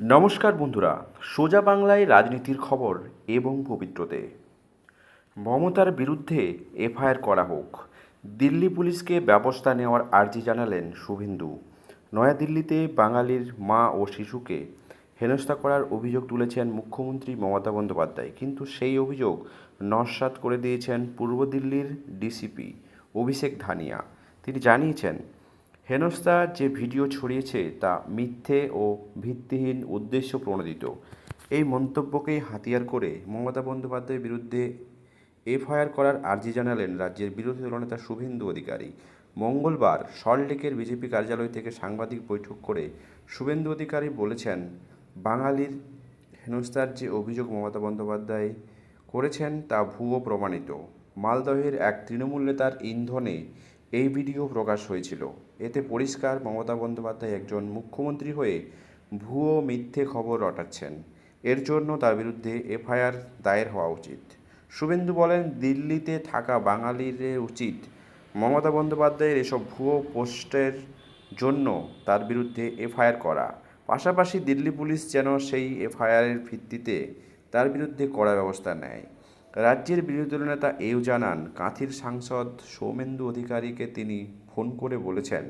নমস্কার বন্ধুরা, সোজা বাংলায় রাজনীতির খবর এবং পবিত্রতে। মমতার বিরুদ্ধে এফআইআর করা হোক, দিল্লি পুলিশকে ব্যবস্থা নেওয়ার আর্জি জানালেন শুভেন্দু। নয়াদিল্লিতে বাঙালির মা ও শিশুকে হেনস্থা করার অভিযোগ তুলেছেন মুখ্যমন্ত্রী মমতা বন্দ্যোপাধ্যায়, কিন্তু সেই অভিযোগ নস্যাৎ করে দিয়েছেন পূর্ব দিল্লির ডিসিপি অভিষেক ধানিয়া। তিনি জানিয়েছেন হেনস্থা যে ভিডিও ছড়িয়েছে তা মিথ্যে ও ভিত্তিহীন উদ্দেশ্য প্রণোদিত। এই মন্তব্যকেই হাতিয়ার করে মমতা বন্দ্যোপাধ্যায়ের বিরুদ্ধে এফআইআর করার আর্জি জানালেন রাজ্যের বিরোধী দলনেতা শুভেন্দু অধিকারী। মঙ্গলবার সল্টলেকের বিজেপি কার্যালয় থেকে সাংবাদিক বৈঠক করে শুভেন্দু অধিকারী বলেছেন, বাঙালির হেনস্তার যে অভিযোগ মমতা বন্দ্যোপাধ্যায় করেছেন তা ভুয়ো প্রমাণিত। মালদহের এক তৃণমূল নেতার ইন্ধনে এই ভিডিও প্রকাশ হয়েছিল। এতে পরিষ্কার মমতা বন্দ্যোপাধ্যায় একজন মুখ্যমন্ত্রী হয়ে ভুয়ো মিথ্যে খবর রটাচ্ছেন। এর জন্য তার বিরুদ্ধে এফআইআর দায়ের হওয়া উচিত। শুভেন্দু বলেন, দিল্লিতে থাকা বাঙালিদের উচিত মমতা বন্দ্যোপাধ্যায়ের এসব ভুয়ো পোস্টের জন্য তার বিরুদ্ধে এফআইআর করা। পাশাপাশি দিল্লি পুলিশ যেন সেই এফআইআরের ভিত্তিতে তার বিরুদ্ধে কড়া ব্যবস্থা নেয়। রাজ্যের বিরোধী নেতা এও জানান, কাঁথির সাংসদ সৌমেন্দু অধিকারীকে তিনি ফোন করে বলেছেন,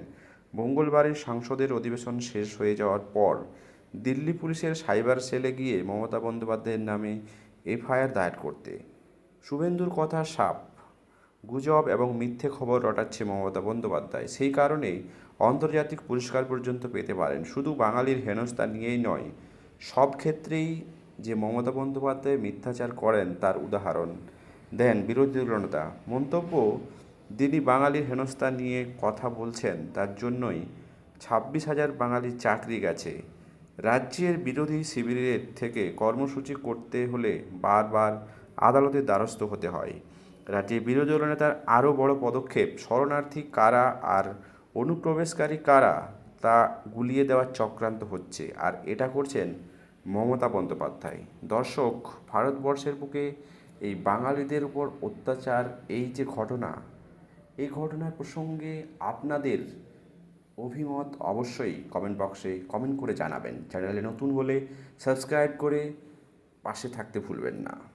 মঙ্গলবারের সংসদের অধিবেশন শেষ হয়ে যাওয়ার পর দিল্লি পুলিশের সাইবার সেলে গিয়ে মমতা বন্দ্যোপাধ্যায়ের নামে এফআইআর দায়ের করতে। শুভেন্দুর কথা সাপ গুজব এবং মিথ্যে খবর রটাচ্ছে মমতা বন্দ্যোপাধ্যায়। সেই কারণেই আন্তর্জাতিক পুরস্কার পর্যন্ত পেতে পারেন। শুধু বাঙালির হেনস্থা নিয়েই নয়, সব ক্ষেত্রেই যে মমতা বন্দ্যোপাধ্যায় মিথ্যাচার করেন তার উদাহরণ। দেন বিরোধী দলনেতা মন্তব্য তিনি বাঙালির হেনস্থা নিয়ে কথা বলছেন, তার জন্যই ছাব্বিশ হাজার বাঙালির চাকরি গেছে। রাজ্যের বিরোধী শিবিরের থেকে কর্মসূচি করতে হলে বারবার আদালতের দ্বারস্থ হতে হয়। রাজ্যের বিরোধী দলনেতার আরও বড় পদক্ষেপ, শরণার্থী কারা আর অনুপ্রবেশকারী কারা তা গুলিয়ে দেওয়ার চক্রান্ত হচ্ছে, আর এটা করছেন মমতা বন্দ্যোপাধ্যায়। দর্শক, ভারতবর্ষের বুকে এই বাঙালিদের উপর অত্যাচার, এই যে ঘটনা, এই ঘটনার প্রসঙ্গে আপনাদের অভিমত অবশ্যই কমেন্ট বক্সে কমেন্ট করে জানাবেন। চ্যানেলে নতুন হলে সাবস্ক্রাইব করে পাশে থাকতে ভুলবেন না।